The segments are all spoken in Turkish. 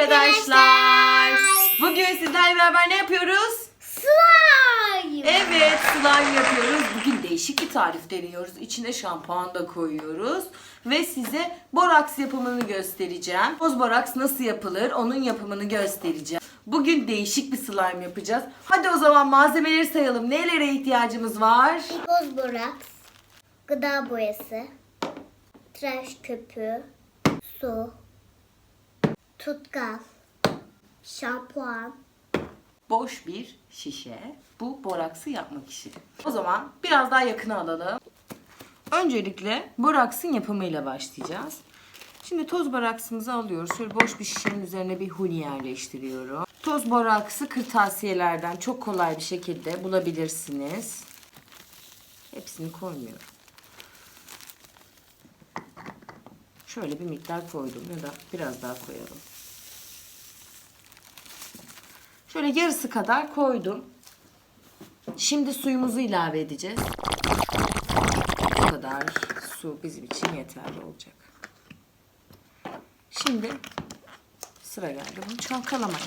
arkadaşlar. Bugün sizlerle beraber ne yapıyoruz? Slime. Evet slime yapıyoruz. Bugün değişik bir tarif deniyoruz. İçine şampuan da koyuyoruz. Ve size boraks yapımını göstereceğim. Toz boraks nasıl yapılır onun yapımını göstereceğim. Bugün değişik bir slime yapacağız. Hadi o zaman malzemeleri sayalım. Nelere ihtiyacımız var? Toz boraks, gıda boyası, tıraş köpüğü, su, tutkal, şampuan, Boş bir şişe. Bu boraksı yapmak için. O zaman biraz daha yakına alalım. Öncelikle boraksın yapımıyla başlayacağız. Şimdi toz boraksımızı alıyoruz. Şöyle boş bir şişenin üzerine bir huni yerleştiriyorum. Toz boraksı kırtasiyelerden çok kolay bir şekilde bulabilirsiniz. Hepsini koymuyorum. Şöyle bir miktar koydum ya da biraz daha koyalım. Şöyle yarısı kadar koydum. Şimdi suyumuzu ilave edeceğiz. Bu kadar su bizim için yeterli olacak. Şimdi sıra geldi bunu çalkalamaya.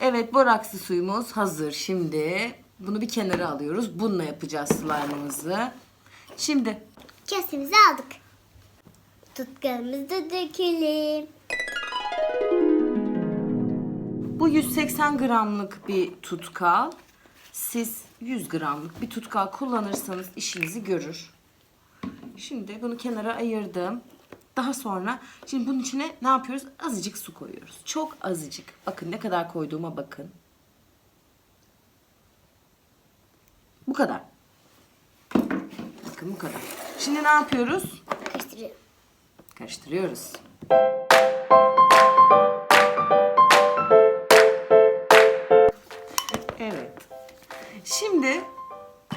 Evet boraksı suyumuz hazır. Şimdi bunu bir kenara alıyoruz. Bununla yapacağız slime'ımızı. Şimdi kasemizi aldık. Tutkalımızı da dökelim. Bu 180 gramlık bir tutkal. Siz 100 gramlık bir tutkal kullanırsanız işinizi görür. Şimdi bunu kenara ayırdım. Daha sonra şimdi bunun içine ne yapıyoruz? Azıcık su koyuyoruz. Çok azıcık. Bakın ne kadar koyduğuma bakın. Bu kadar. Bakın bu kadar. Şimdi ne yapıyoruz? Karıştırıyorum. Karıştırıyoruz. Şimdi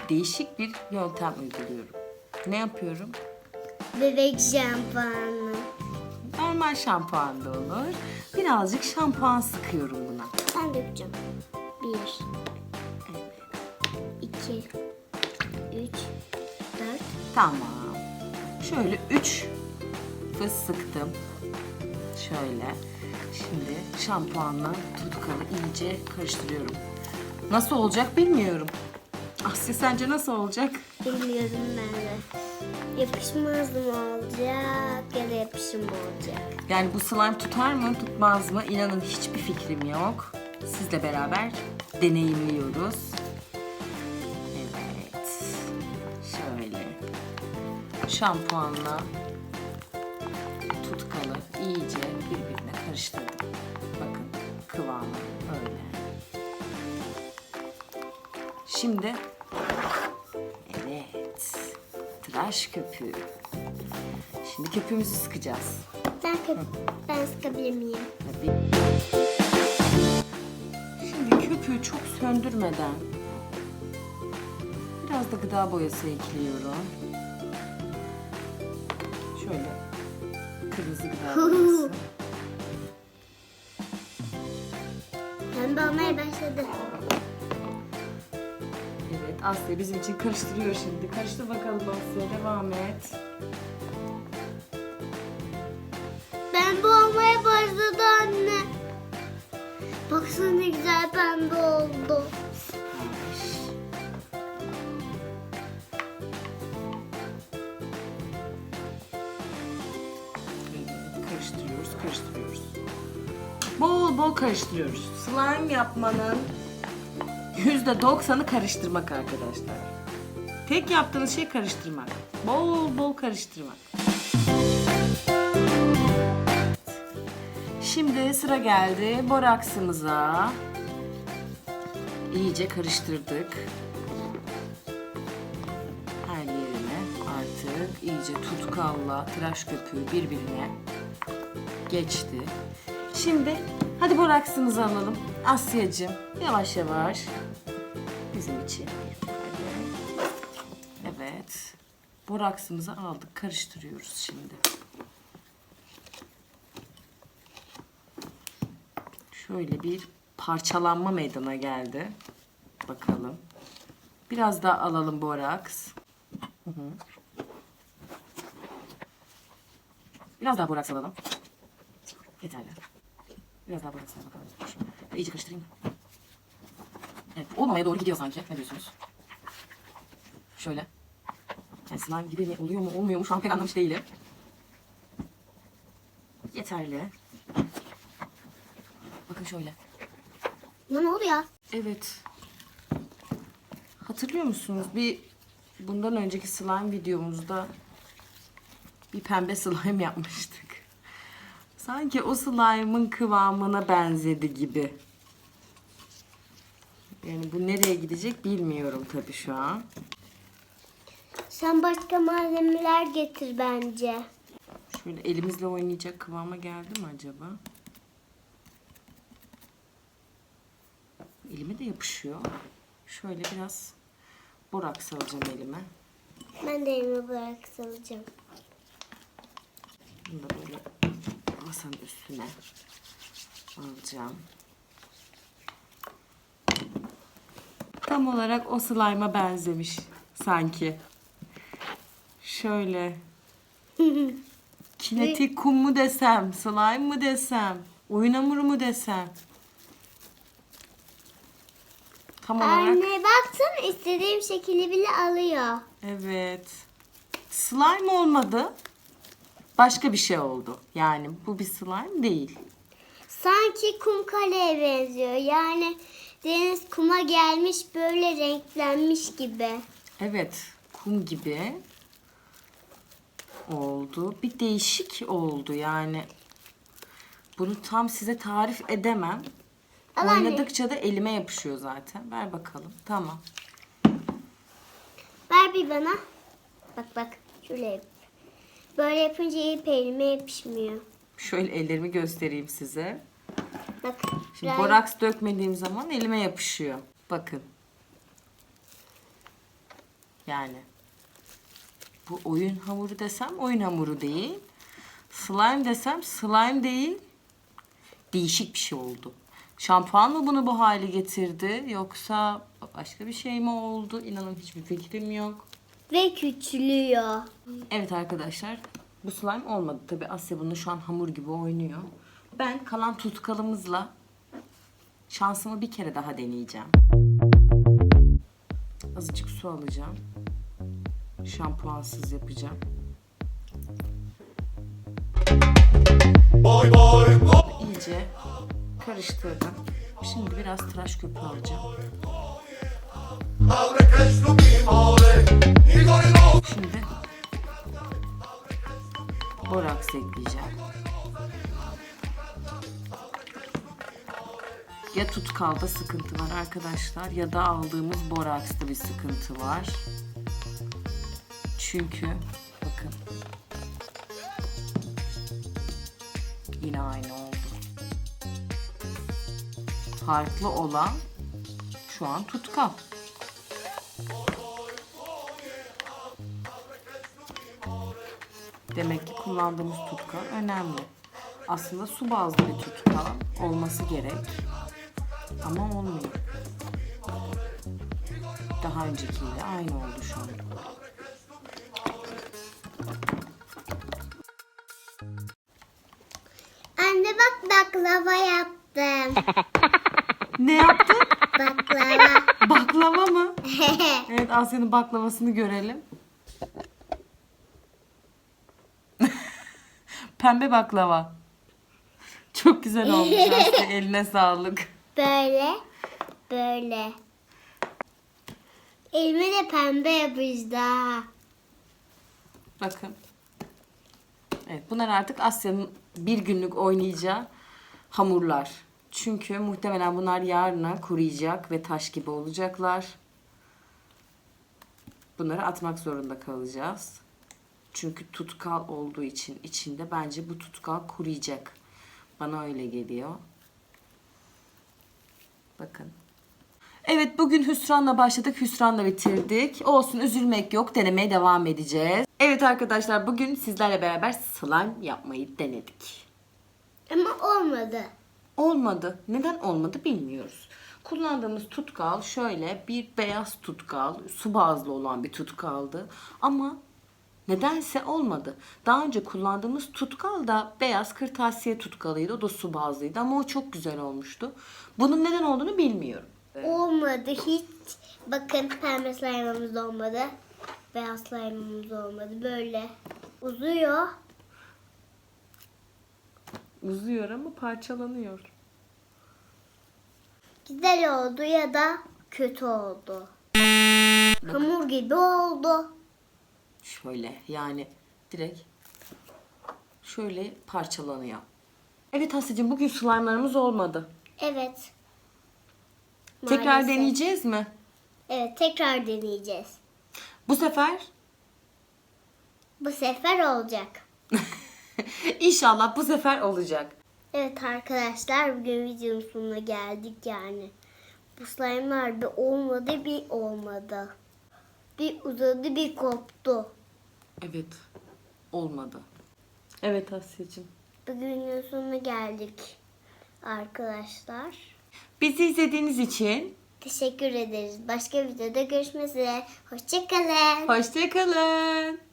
değişik bir yöntem uyguluyorum. Ne yapıyorum? Bebek şampuanı. Normal şampuan da olur. Birazcık şampuan sıkıyorum buna. Ben dökeceğim. Bir, iki, üç, dört. Tamam. Şöyle 3 fıs sıktım. Şöyle. Şimdi şampuanla tutkalı iyice karıştırıyorum. Nasıl olacak bilmiyorum. Asya sence nasıl olacak? Bilmiyorum ben de. Yapışmaz mı olacak ya da yapışım mı olacak? Yani bu slime tutar mı tutmaz mı inanın hiçbir fikrim yok. Sizle beraber deneyimliyoruz. Evet. Şöyle. Şampuanla tutkalı iyice birbirine karıştırdım. Şimdi evet tıraş köpüğü. Şimdi köpüğümüzü sıkacağız. Ben, köp- ben sıkabilir miyim? Tabii. Şimdi köpüğü çok söndürmeden biraz da gıda boyası ekliyorum. Şöyle kırmızı gıda boyası. Pembe olmaya başladı. Asya bizim için karıştırıyor şimdi. Karıştır bakalım Asya devam et. Pembe olmaya başladı anne. Baksana ne güzel pembe oldu. Karıştırıyoruz, karıştırıyoruz. Bol bol karıştırıyoruz. Slime yapmanın yüzde doksanı karıştırmak arkadaşlar. Tek yaptığınız şey karıştırmak. Bol bol karıştırmak. Şimdi sıra geldi boraksımıza. İyice karıştırdık. Her yerine artık iyice tutkalla tıraş köpüğü birbirine geçti. Şimdi hadi boraksımızı alalım. Asyacığım yavaş yavaş bizim için. Evet. Boraksımızı aldık. Karıştırıyoruz şimdi. Şöyle bir parçalanma meydana geldi. Bakalım. Biraz daha alalım boraks. Biraz daha boraks alalım. Yeterli. Biraz daha boraks alalım Dur. İyice karıştırayım. Evet, olmamaya doğru gidiyor sanki. Ne diyorsunuz? Şöyle. Yani slime gibi mi oluyor mu olmuyor mu şu an pek anlamış değilim. Yeterli. Bakın şöyle. Ne oluyor? Evet. Hatırlıyor musunuz? Bir bundan önceki slime videomuzda bir pembe slime yapmıştık. Sanki o slime'ın kıvamına benzedi gibi. Yani bu nereye gidecek bilmiyorum tabii şu an. Sen başka malzemeler getir bence. Şöyle elimizle oynayacak kıvama geldi mi acaba? Elime de yapışıyor. Şöyle biraz boraks alacağım elime. Ben de elimi bırak salacağım. Bunu da böyle masanın üstüne alacağım. Tam olarak o slime'a benzemiş sanki. Şöyle. Kinetik kum mu desem, slime mı desem, oyun hamuru mu desem. Tam olarak Anne baksana istediğim şekli bile alıyor. evet. Slime olmadı. Başka bir şey oldu. Yani bu bir slime değil. Sanki kum kaleye benziyor. Yani deniz kuma gelmiş böyle renklenmiş gibi. Evet, kum gibi oldu. Bir değişik oldu yani. Bunu tam size tarif edemem. Al anne. Oynadıkça da elime yapışıyor zaten. Ver bakalım. Tamam. Ver bir bana. Bak bak şöyle yap. Böyle yapınca ip elime yapışmıyor. Şöyle ellerimi göstereyim size. Bak. Şimdi ben- boraks dökmediğim zaman elime yapışıyor. Bakın. Yani. Bu oyun hamuru desem oyun hamuru değil. Slime desem slime değil. Değişik bir şey oldu. Şampuan mı bunu bu hale getirdi yoksa başka bir şey mi oldu? İnanın hiçbir fikrim yok. Ve küçülüyor. Evet arkadaşlar bu slime olmadı. Tabi Asya bunu şu an hamur gibi oynuyor. Ben kalan tutkalımızla şansımı bir kere daha deneyeceğim. Azıcık su alacağım. Şampuansız yapacağım. Boy boy boy. İyice karıştırdım. Şimdi biraz tıraş köpüğü alacağım. Şimdi boraks ekleyeceğim. Ya tutkalda sıkıntı var arkadaşlar ya da aldığımız boraksta bir sıkıntı var. Çünkü bakın yine aynı oldu. Farklı olan şu an tutkal. Demek ki kullandığımız tutkal önemli. Aslında su bazlı bir tutkal olması gerek. Ama olmuyor. Daha öncekiyle aynı oldu şu an. Anne bak baklava yaptım. Ne yaptın? baklava. Baklava mı? Evet Asya'nın baklavasını görelim. Pembe baklava. Çok güzel olmuş Asya. Eline sağlık. Böyle. Böyle. Elime de pembe yapıştı. ha. Bakın. Evet bunlar artık Asya'nın bir günlük oynayacağı hamurlar. Çünkü muhtemelen bunlar yarına kuruyacak ve taş gibi olacaklar. Bunları atmak zorunda kalacağız. Çünkü tutkal olduğu için içinde bence bu tutkal kuruyacak. Bana öyle geliyor. Bakın. Evet bugün hüsranla başladık, hüsranla bitirdik. Olsun üzülmek yok, denemeye devam edeceğiz. Evet arkadaşlar bugün sizlerle beraber slime yapmayı denedik. Ama olmadı. Olmadı. Neden olmadı bilmiyoruz. Kullandığımız tutkal şöyle bir beyaz tutkal, su bazlı olan bir tutkaldı. Ama nedense olmadı. Daha önce kullandığımız tutkal da beyaz kırtasiye tutkalıydı. O da su bazlıydı ama o çok güzel olmuştu. Bunun neden olduğunu bilmiyorum. Olmadı hiç. Bakın pembe slime'ımız olmadı. Beyaz slime'ımız olmadı. Böyle uzuyor. Uzuyor ama parçalanıyor. Güzel oldu ya da kötü oldu. Hamur gibi oldu. Şöyle yani direkt şöyle parçalanıyor. Evet Asya'cığım bugün slime'larımız olmadı. Evet. Tekrar Maalesef. deneyeceğiz mi? Evet tekrar deneyeceğiz. Bu sefer Bu sefer olacak. İnşallah bu sefer olacak. Evet arkadaşlar bugün videonun sonuna geldik yani. Bu slime'lar bir olmadı bir olmadı. Bir uzadı bir koptu. Evet. Olmadı. Evet Asya'cığım. Bugün videonun sonuna geldik arkadaşlar. Bizi izlediğiniz için Teşekkür ederiz. Başka videoda görüşmek üzere. Hoşçakalın. hoşçakalın.